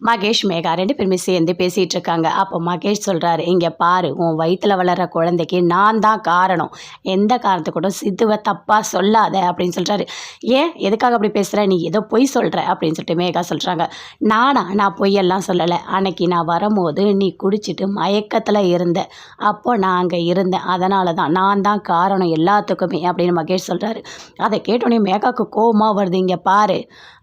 மகேஷ் மேகா ரெண்டு பேருமே சேர்ந்து பேசிகிட்டு இருக்காங்க அப்போ மகேஷ் சொல்கிறாரு இங்கே பாரு உன் வயிற்றில் வளர்கிற குழந்தைக்கு நான் தான் காரணம். எந்த காரணத்தை கூட சித்துவை தப்பாக சொல்லாத அப்படின்னு சொல்கிறாரு ஏன்? எதுக்காக அப்படி பேசுகிற நீ ஏதோ பொய் சொல்கிற அப்படின்னு சொல்லிட்டு மேகா சொல்கிறாங்க நானா? நான் பொய்யெல்லாம் சொல்லலை. அன்னைக்கு நான் வரும்போது நீ குடிச்சிட்டு மயக்கத்தில் இருந்த. அப்போ நான் அங்கே இருந்தேன். அதனால தான் நான் தான் காரணம் எல்லாத்துக்குமே அப்படின்னு மகேஷ் சொல்கிறாரு அதை கேட்டோடனே மேகாவுக்கு கோபமாக வருது. இங்கே பாரு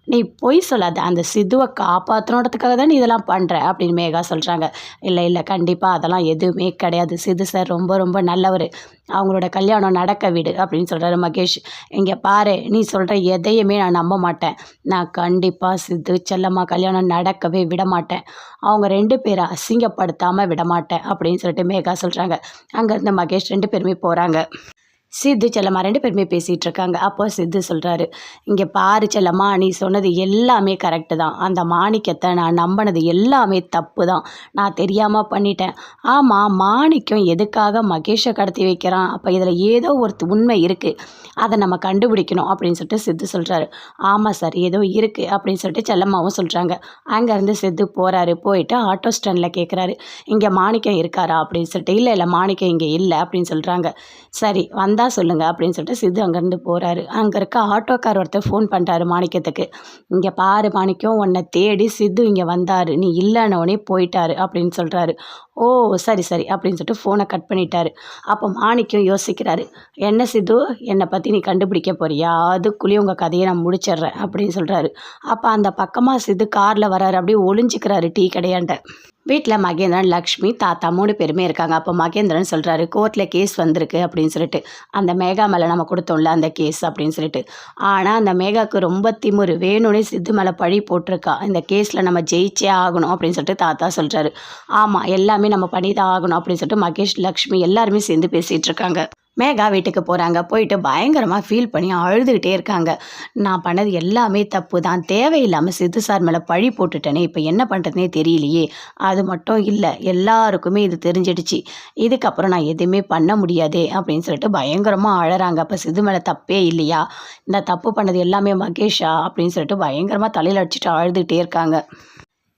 நீ பொய் சொல்லாத. அந்த சித்துவை காப்பாற்றணுன்றதுக்காக தான் நீ இதெல்லாம் பண்ணுற அப்படின்னு மேகா சொல்கிறாங்க இல்லை இல்லை கண்டிப்பாக அதெல்லாம் எதுவுமே கிடையாது. சிது சார் ரொம்ப ரொம்ப நல்லவர். அவங்களோட கல்யாணம் நடக்க விடு அப்படின்னு சொல்கிறாரு மகேஷ். இங்கே பாரு நீ சொல்கிற எதையுமே நான் நம்ப மாட்டேன். நான் கண்டிப்பாக சித்து செல்லம்மா கல்யாணம் நடக்கவே விட மாட்டேன். அவங்க ரெண்டு பேரை அசிங்கப்படுத்தாமல் விட மாட்டேன் அப்படின்னு சொல்லிட்டு மேகா சொல்கிறாங்க அங்கேருந்து மகேஷ் ரெண்டு பேருமே போகிறாங்க சித்து செல்லம்மா ரெண்டு பேருமே பேசிகிட்டு இருக்காங்க அப்போ சித்து சொல்கிறாரு இங்கே பாரு செல்லம்மா நீ சொன்னது எல்லாமே கரெக்டு தான். அந்த மாணிக்கத்தை நான் நம்பினது எல்லாமே தப்பு தான். நான் தெரியாமல் பண்ணிட்டேன். ஆமாம் மாணிக்கம் எதுக்காக மகேஷை கடத்தி வைக்கிறான்? அப்போ இதில் ஏதோ ஒரு உண்மை இருக்குது அதை நம்ம கண்டுபிடிக்கணும். அப்படின்னு சொல்லிட்டு சித்து சொல்கிறாரு ஆமாம் சார் ஏதோ இருக்குது அப்படின்னு சொல்லிட்டு செல்லம்மாவும் சொல்கிறாங்க அங்கேருந்து சித்து போகிறாரு போயிட்டு ஆட்டோ ஸ்டாண்டில் கேட்குறாரு. இங்கே மாணிக்கம் இருக்காரா? அப்படின்னு சொல்லிட்டு இல்லை இல்லை மாணிக்கம் இங்கே இல்லை. அப்படின்னு சொல்கிறாங்க சரி வந்தால் சொல்லுங்கள் அப்படின்னு சொல்லிட்டு சித்து அங்கேருந்து போகிறாரு அங்கே இருக்க ஆட்டோக்கார் ஒருத்தர் ஃபோன் பண்ணுறாரு மாணிக்கத்துக்கு. இங்கே பாரு மாணிக்கம் உன்னை தேடி சித்து இங்கே வந்தார். நீ இல்லைன்னொடனே போயிட்டாரு அப்படின்னு சொல்கிறாரு ஓ சரி சரி அப்படின்னு சொல்லிட்டு ஃபோனை கட் பண்ணிட்டாரு. அப்போ மாணிக்கம் யோசிக்கிறாரு. என்ன சித்து என்னை பற்றி நீ கண்டுபிடிக்க போறியா? அதுக்குள்ளேயே உங்கள் கதையை நான் முடிச்சிடுறேன் அப்படின்னு சொல்கிறாரு அப்போ அந்த பக்கமாக சித்து காரில் வராரு அப்படியே ஒளிஞ்சிக்கிறாரு டீ கடையாண்ட. வீட்டில் மகேந்திரன் லக்ஷ்மி தாத்தா மூணு பேருமே இருக்காங்க. அப்போ மகேந்திரன் சொல்கிறாரு கோர்ட்டில் கேஸ் வந்திருக்கு அப்படின்னு சொல்லிட்டு. அந்த மேகா மேலே நம்ம கொடுத்தோம்ல அந்த கேஸ் அப்படின்னு சொல்லிட்டு. ஆனால் அந்த மேகாவுக்கு ரொம்ப திமுரு. வேணும்னே சித்து மேலே பழி போட்டிருக்கா. இந்த கேஸில் நம்ம ஜெயிச்சே ஆகணும் அப்படின்னு சொல்லிட்டு தாத்தா சொல்கிறாரு ஆமாம் எல்லாமே நம்ம பண்ணி தான் ஆகணும் அப்படின்னு சொல்லிட்டு மகேஷ் லக்ஷ்மி எல்லாருமே சேர்ந்து பேசிகிட்டு இருக்காங்க. மேகா வீட்டுக்கு போகிறாங்க போயிட்டு பயங்கரமாக ஃபீல் பண்ணி அழுதுகிட்டே இருக்காங்க. நான் பண்ணது எல்லாமே தப்பு தான். தேவையில்லாமல் சித்து சார் மேலே பழி போட்டுட்டேனே இப்போ என்ன பண்ணுறதுனே தெரியலையே. அது மட்டும் இல்லை எல்லாருக்குமே இது தெரிஞ்சிடுச்சு. இதுக்கப்புறம் நான் எதுவுமே பண்ண முடியாதே அப்படின்னு சொல்லிட்டு பயங்கரமாக அழறாங்க. அப்போ சித்து மேலே தப்பே இல்லையா? இந்த தப்பு பண்ணது எல்லாமே மகேஷா அப்படின்னு சொல்லிட்டு பயங்கரமாக தலையில் அடிச்சுட்டு அழுதுகிட்டே இருக்காங்க.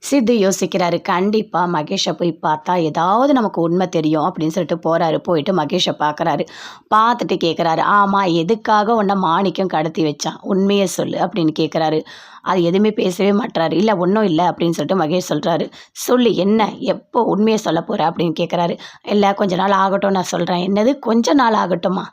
சித்து யோசிக்கிறாரு. கண்டிப்பாக மகேஷை போய் பார்த்தா ஏதாவது நமக்கு உண்மை தெரியும் அப்படின்னு சொல்லிட்டு போகிறாரு போயிட்டு மகேஷை பார்க்குறாரு. பார்த்துட்டு கேட்குறாரு ஆமாம் எதுக்காக உன்னை மாணிக்கம் கடத்தி வச்சான்? உண்மையை சொல்லு அப்படின்னு கேட்குறாரு அது எதுவுமே பேசவே மாட்டுறாரு இல்லை ஒன்றும் இல்லை அப்படின்னு சொல்லிட்டு மகேஷ் சொல்கிறாரு சொல்லு என்ன எப்போ உண்மையை சொல்ல போகிற அப்படின்னு கேட்குறாரு இல்லை கொஞ்ச நாள் ஆகட்டும் நான் சொல்கிறேன் என்னது? கொஞ்ச நாள் ஆகட்டுமா?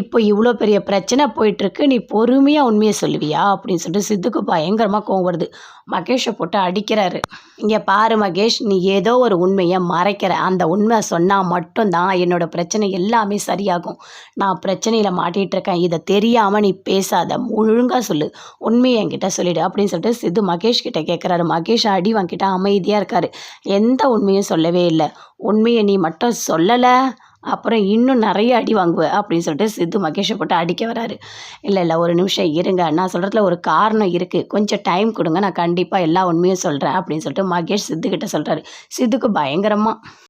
இப்போ இவ்வளோ பெரிய பிரச்சனை போயிட்டுருக்கு. நீ பொறுமையாக உண்மையை சொல்லுவியா? அப்படின்னு சொல்லிட்டு சித்துக்கு பயங்கரமாக கோவம் வருது. மகேஷை போட்டு அடிக்கிறாரு. இங்கே பாரு மகேஷ் நீ ஏதோ ஒரு உண்மையை மறைக்கிற. அந்த உண்மை சொன்னால் மட்டும்தான் என்னோட பிரச்சனை எல்லாமே சரியாகும். நான் பிரச்சனையில் மாட்டிகிட்டு இருக்கேன் இதை தெரியாமல் நீ பேசாத. ஒழுங்காக சொல்லு. உண்மையை என்கிட்ட சொல்லிடு அப்படின்னு சொல்லிட்டு சித்து மகேஷ் கிட்டே கேட்குறாரு மகேஷ் அடி வாங்கிட்ட அமைதியாக இருக்காரு. எந்த உண்மையும் சொல்லவே இல்லை. உண்மையை நீ மட்டும் சொல்லலை. அப்புறம் இன்னும் நிறைய அடி வாங்குவேன் அப்படின்னு சொல்லிட்டு சித்து மகேஷை போட்டு அடிக்க வராரு. இல்லை இல்லை ஒரு நிமிஷம் இருங்க. நான் சொல்கிறதுல ஒரு காரணம் இருக்குது கொஞ்சம் டைம் கொடுங்க. நான் கண்டிப்பாக எல்லா உண்மையும் சொல்கிறேன் அப்படின்னு சொல்லிட்டு மகேஷ் சித்துக்கிட்ட சொல்கிறாரு சித்துக்கு பயங்கரமாக